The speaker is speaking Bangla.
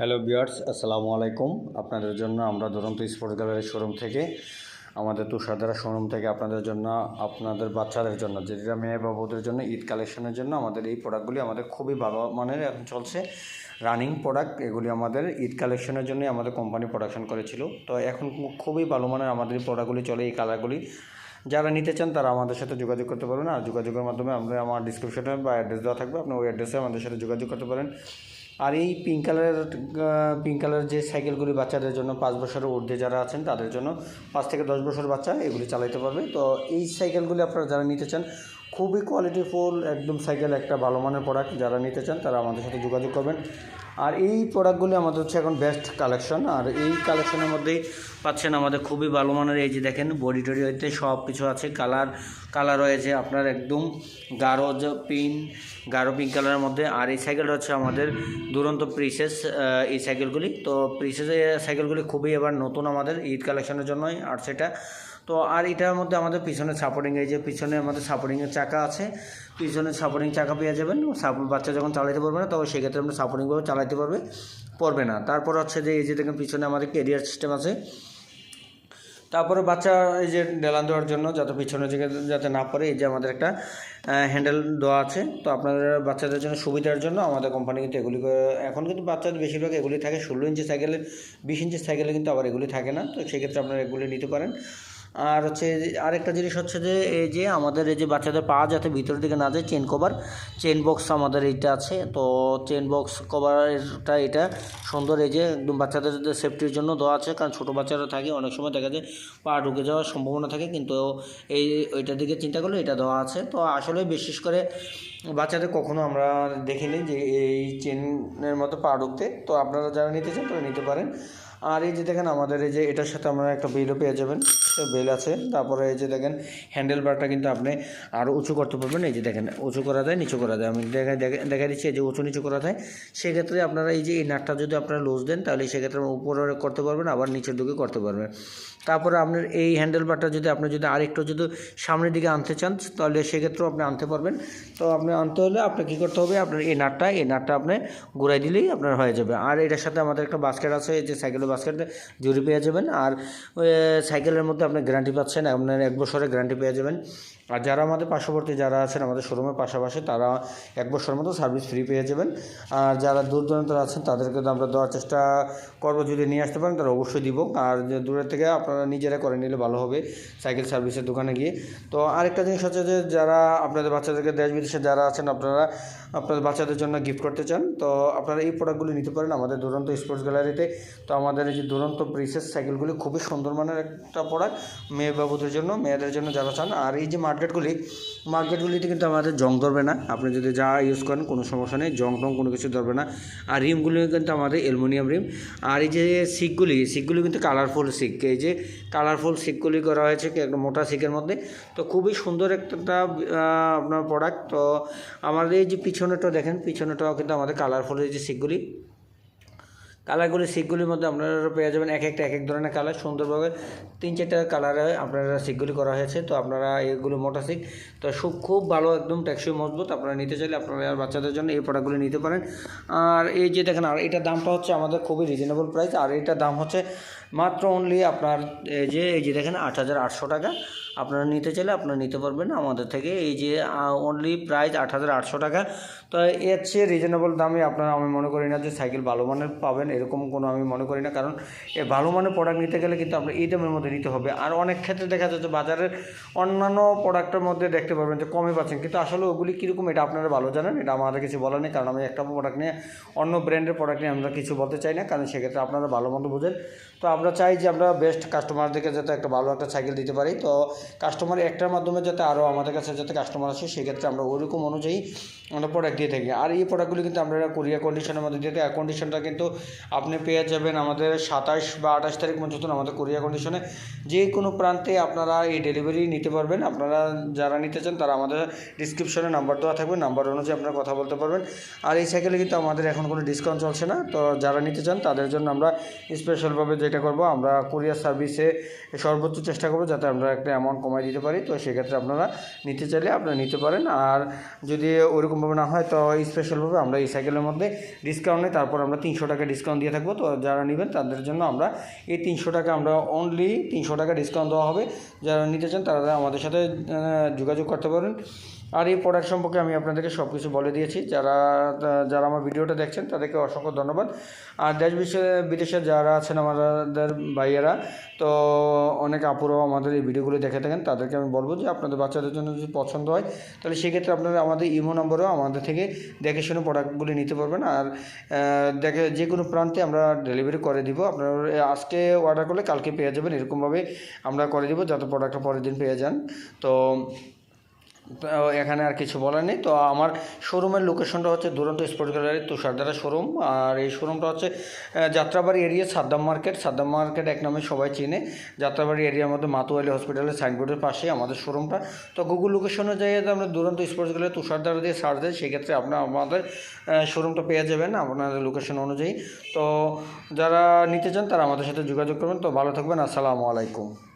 হ্যালো বিয়ার্স আসসালামু আলাইকুম আপনাদের জন্য আমরা দুরন্ত স্পোর্টস গ্যালারি শোরুম থেকে আমাদের তুষারধারা শোরুম থেকে আপনাদের জন্য আপনাদের বাচ্চাদের জন্য যেটা মেয়ে বাবুদের জন্য ঈদ কালেকশনের জন্য আমাদের এই প্রোডাক্টগুলি আমাদের খুবই ভালো মানের এখন চলছে। রানিং প্রোডাক্ট এগুলি আমাদের ঈদ কালেকশনের জন্যই আমাদের কোম্পানি প্রোডাকশন করেছিল। তো এখন খুবই ভালো মানের আমাদের এই প্রোডাক্টগুলি চলে, এই কালারগুলি যারা নিতে চান তারা আমাদের সাথে যোগাযোগ করতে পারবেন, আর যোগাযোগের মাধ্যমে আমরা আমার ডিসক্রিপশনে বা অ্যাড্রেস দেওয়া থাকবে, আপনি ওই অ্যাড্রেসে আমাদের সাথে যোগাযোগ করতে পারেন। আর এই পিঙ্ক কালারের পিঙ্ক কালারের যে সাইকেলগুলি বাচ্চাদের জন্য, পাঁচ বছরের ঊর্ধ্বে যারা আছেন, তাদের জন্য পাঁচ থেকে দশ বছর বাচ্চা এগুলি চালাইতে পারবে। তো এই সাইকেলগুলি আপনারা যারা নিতে চান খুবই কোয়ালিটিফুল একদম সাইকেল একটা ভালো মানের প্রোডাক্ট যারা নিতে চান তারা আমাদের সাথে যোগাযোগ করবেন। আর এই প্রোডাক্টগুলি আমাদের হচ্ছে এখন বেস্ট কালেকশন আর এই কালেকশনের মধ্যেই পাচ্ছেন আমাদের খুবই ভালো মানের এই যে দেখেন বডি টডি হইতে সব কিছু আছে কালার কালার রয়েছে আপনার একদম গাঢ় পিন গাঢ় পিঙ্ক কালারের মধ্যে। আর এই সাইকেলটা হচ্ছে আমাদের দুরন্ত প্রিসেস এই সাইকেলগুলি তো প্রিসেস সাইকেলগুলি খুবই এবার নতুন আমাদের ঈদ কালেকশনের জন্যই, আর সেটা তো আর এটার মধ্যে আমাদের পিছনে সাপোর্টিং এই যে পিছনে আমাদের সাপোর্টিংয়ের চাকা আছে, পিছনে সাপোর্টিং চাকা পেয়ে যাবেন। বাচ্চা যখন চালাতে পারবে না তখন সেক্ষেত্রে আমরা সাপোর্টিংভাবে চালাতে পারবে পারবে না। তারপর হচ্ছে যে এই যে দেখেন পিছনে আমাদের কেরিয়ার সিস্টেম আছে। তারপরে বাচ্চা এই যে ডেলান দেওয়ার জন্য, যাতে পিছনে যাতে না পড়ে, এই যে আমাদের একটা হ্যান্ডেল দেওয়া আছে। তো আপনাদের বাচ্চাদের জন্য সুবিধার জন্য আমাদের কোম্পানি কিন্তু এগুলি এখন কিন্তু বাচ্চাদের বেশিরভাগ এগুলি থাকে। ষোলো ইঞ্চি সাইকেলে বিশ ইঞ্চি সাইকেলে কিন্তু আবার এগুলি থাকে না। তো সেক্ষেত্রে আপনারা এগুলি নিতে পারেন। আর হচ্ছে আরেকটা জিনিস হচ্ছে যে, এই যে আমাদের এই যে বাচ্চাদের পা যাতে ভিতরের দিকে না যায় চেন কভার চেন বক্স আমাদের এইটা আছে। তো চেন বক্স কভারটা এটা সুন্দর এই যে একদম বাচ্চাদের সেফটির জন্য দেওয়া আছে। কারণ ছোটো বাচ্চারা থাকে, অনেক সময় দেখা যায় পা ঢুকে যাওয়ার সম্ভাবনা থাকে, কিন্তু এই ওইটার দিকে চিন্তা করলে এটা দেওয়া আছে। তো আসলে বিশেষ করে বাচ্চাদের কখনো আমরা দেখিনি যে এই চেনের মতো পা ঢুকতে। তো আপনারা যারা নিতে চান, তারা নিতে পারেন। আর এই যে দেখেন আমাদের এই যে এটার সাথে আপনারা একটা বেলও পেয়ে যাবেন। বেল আছে, তারপরে এই যে দেখেন হ্যান্ডেল বারটা কিন্তু আপনি আরও উঁচু করতে পারবেন। এই যে দেখেন, উঁচু করা যায় নিচু করা যায় আমি দেখা দেখা- দেখা দিচ্ছি, এই যে উঁচু নিচু করা যায় সেক্ষেত্রে আপনারা এই যে এই নাটটা যদি আপনারা লুজ দেন, তাহলে সেক্ষেত্রে উপরে করতে পারবেন, আবার নিচের দিকে করতে পারবেন। তারপরে আপনার এই হ্যান্ডেল বারটা যদি আপনি যদি আরেকটু যদি সামনের দিকে আনতে চান, তাহলে সেক্ষেত্রেও আপনি আনতে পারবেন। তো আপনি আনতে হলে আপনার কী করতে হবে, আপনার এই নাটটা এই নাটটা আপনি ঘুরাই দিলেই আপনার হয়ে যাবে। আর এটার সাথে আমাদের একটা বাস্কেট আছে, এই যে সাইকেলের বাস্কেট জুড়ি পেয়ে যাবেন। আর সাইকেলের মধ্যে আপনি গ্যারান্টি পাচ্ছেন। আপনার এক বছরের গ্যারান্টি পেয়ে যাবেন। আর যারা আমাদের পার্শ্ববর্তী যারা আছেন, আমাদের শোরুমের পাশাপাশি তারা এক বছরের মতো সার্ভিস ফ্রি পেয়ে যাবেন। আর যারা দূর দূরান্ত আছেন, তাদেরকে আমরা দেওয়ার চেষ্টা করব যদি নিয়ে আসতে পারেন তারা অবশ্যই দিব। আর দূরের থেকে আপনারা নিজেরা করে নিলে ভালো হবে সাইকেল সার্ভিসের দোকানে গিয়ে। তো আরেকটা জিনিস হচ্ছে যে, যারা আপনাদের বাচ্চাদেরকে দেশ বিদেশে যারা আছেন, আপনারা আপনাদের বাচ্চাদের জন্য গিফট করতে চান, তো আপনারা এই প্রোডাক্টগুলি নিতে পারেন আমাদের দুরন্ত স্পোর্টস গ্যালারিতে তো। আমাদের এই যে দুরন্ত প্রিসেস সাইকেলগুলি খুবই সুন্দর মানের একটা প্রোডাক্ট মেয়ে বাবুদের জন্য, মেয়েদের জন্য যারা চান। আর এই যে মার্কেটগুলি মার্কেটগুলিতে কিন্তু আমাদের জং ধরবে না। আপনি যদি যা ইউজ করেন, কোনো সমস্যা নেই জং টং কোনো কিছু ধরবে না। আর রিমগুলি কিন্তু আমাদের অ্যালুমিনিয়াম রিম আর এই যে সিকগুলি সিকগুলি কিন্তু কালারফুল সিক এই যে কালারফুল সিকগুলি করা হয়েছে একটা মোটা সিকের মধ্যে। তো খুবই সুন্দর একটা আপনার প্রোডাক্ট তো আমাদের এই যে পিছনেটা দেখেন পিছনেটাও কিন্তু আমাদের কালারফুল এই যে সিকগুলি কালারগুলি সিকগুলির মধ্যে আপনারা পেয়ে যাবেন এক একটা, এক এক ধরনের কালার। সুন্দরভাবে তিন চারটা কালারে আপনারা সিকগুলি করা হয়েছে। তো আপনারা এগুলো মোটা সিক তো খুব খুব ভালো, একদম টেকসই, মজবুত। আপনারা নিতে চাইলে আপনারা বাচ্চাদের জন্য এই প্রোডাক্টগুলি নিতে পারেন। আর এই যে দেখেন, আর এটার দামটা হচ্ছে আমাদের খুবই রিজনেবল প্রাইস আর এটার দাম হচ্ছে মাত্র অনলি আপনার, এই যে এই যে দেখেন, আট হাজার আটশো টাকা। আপনারা নিতে চাইলে আপনারা নিতে পারবেন। আমাদের থেকে এই যে অনলি প্রাইস আট হাজার আটশো টাকা। তো এর চেয়ে রিজনেবল দামে আপনারা আমি মনে করি না যে সাইকেল ভালো মানের পাবেন, এরকম কোনো আমি মনে করি না। কারণ এ ভালো মানের প্রোডাক্ট নিতে গেলে কিন্তু আপনার এই দামের মধ্যে নিতে হবে। আর অনেক ক্ষেত্রে দেখা যাচ্ছে বাজারের অন্যান্য প্রোডাক্টের মধ্যে দেখতে পারবেন যে কমে পাচ্ছেন। কিন্তু আসলে ওগুলি কীরকম, এটা আপনারা ভালো জানেন, এটা আমাদের কিছু বলার নেই। কারণ আমি একটা প্রোডাক্ট নিয়ে, অন্য ব্র্যান্ডের প্রোডাক্ট নিয়ে আমরা কিছু বলতে চাই না। কারণ সেক্ষেত্রে আপনারা ভালো মতো বুঝেন। তো আমরা চাই যে আমরা বেস্ট কাস্টমারদেরকে যাতে একটা ভালো একটা সাইকেল দিতে পারি। তো কাস্টমার একটার মাধ্যমে যাতে আরও আমাদের কাছে যাতে কাস্টমার আসে, সেক্ষেত্রে আমরা ওইরকম অনুযায়ী আমরা প্রোডাক্ট দিয়ে থাকি। আর এই প্রোডাক্টগুলি কিন্তু আমরা কোরিয়া কন্ডিশনের মধ্যে দিয়ে থাকি। আর কন্ডিশনটা কিন্তু আপনি পেয়ে যাবেন আমাদের সাতাশ বা আঠাশ তারিখ পর্যন্ত আমাদের কোরিয়া কন্ডিশনে যে কোনো প্রান্তে আপনারা এই ডেলিভারি নিতে পারবেন। আপনারা যারা নিতে চান তারা আমাদের ডিসক্রিপশনে নাম্বার দেওয়া থাকবে। নাম্বার অনুযায়ী আপনারা কথা বলতে পারবেন। আর এই সাইকেলে কিন্তু আমাদের এখন কোনো ডিসকাউন্ট চলছে না। তো যারা নিতে চান তাদের জন্য আমরা স্পেশালভাবে যেটা করব, আমরা কুরিয়ার সার্ভিসে সর্বোচ্চ চেষ্টা করব যাতে আমরা একটা অ্যামাউন্ট অ্যামাউন্ট কমাই দিতে পারি, তো সেক্ষেত্রে আপনারা নিতে চাইলে আপনারা নিতে পারেন। আর যদি ওরকমভাবে না হয়, তো স্পেশালভাবে আমরা এই সাইকেলের মধ্যে ডিসকাউন্ট নেই, তারপর আমরা তিনশো টাকা ডিসকাউন্ট দিয়ে থাকব। তো যারা নেবেন, তাদের জন্য আমরা এই তিনশো টাকা আমরা অনলি তিনশো টাকা ডিসকাউন্ট দেওয়া হবে। যারা নিতে চান, তারা আমাদের সাথে যোগাযোগ করতে পারেন। আর এই প্রোডাক্ট সম্পর্কে আমি আপনাদেরকে সব কিছু বলে দিয়েছি। যারা যারা আমার ভিডিওটা দেখছেন, তাদেরকে অসংখ্য ধন্যবাদ। আর দেশ বিদেশে যারা আছেন আমাদের ভাইয়েরা, তো অনেক আপুরাও আমাদের এই ভিডিওগুলো দেখে থাকেন, তাদেরকে আমি বলব যে আপনাদের বাচ্চাদের জন্য যদি পছন্দ হয়, তাহলে সেক্ষেত্রে আপনারা আমাদের ইমো নম্বরেও আমাদের থেকে দেখে শুনে প্রোডাক্টগুলি নিতে পারবেন। আর দেখে যে কোনো প্রান্তে আমরা ডেলিভারি করে দিব। আপনারা আজকে অর্ডার করলে কালকে পেয়ে যাবেন, এরকমভাবে আমরা করে দিব, যাতে প্রোডাক্টটা পরের দিন পেয়ে যান। তো এখানে আর কিছু বলার নেই। তো আমার শোরুমের লোকেশনটা হচ্ছে দুরন্ত স্পোর্টস গ্যালারি তুষারদারা শোরুম। আর এই শোরুমটা হচ্ছে Jatrabari area Saddam market Saddam market এক নামে সবাই চিনে। যাত্রাবাড়ি এরিয়ার মধ্যে মাতুয়ালি হসপিটালের সাইনবোর্ডের পাশে আমাদের শোরুমটা। তো গুগল লোকেশনে যাই আমরা দুরন্ত স্পোর্টস গ্যালারি তুষারদারা দিয়ে সার্চ দেয় সেক্ষেত্রে আপনার আমাদের শোরুমটা পেয়ে যাবেন আপনাদের লোকেশন অনুযায়ী। তো যারা নিতে চান তারা আমাদের সাথে যোগাযোগ করবেন। তো ভালো থাকবেন। আসসালামু আলাইকুম।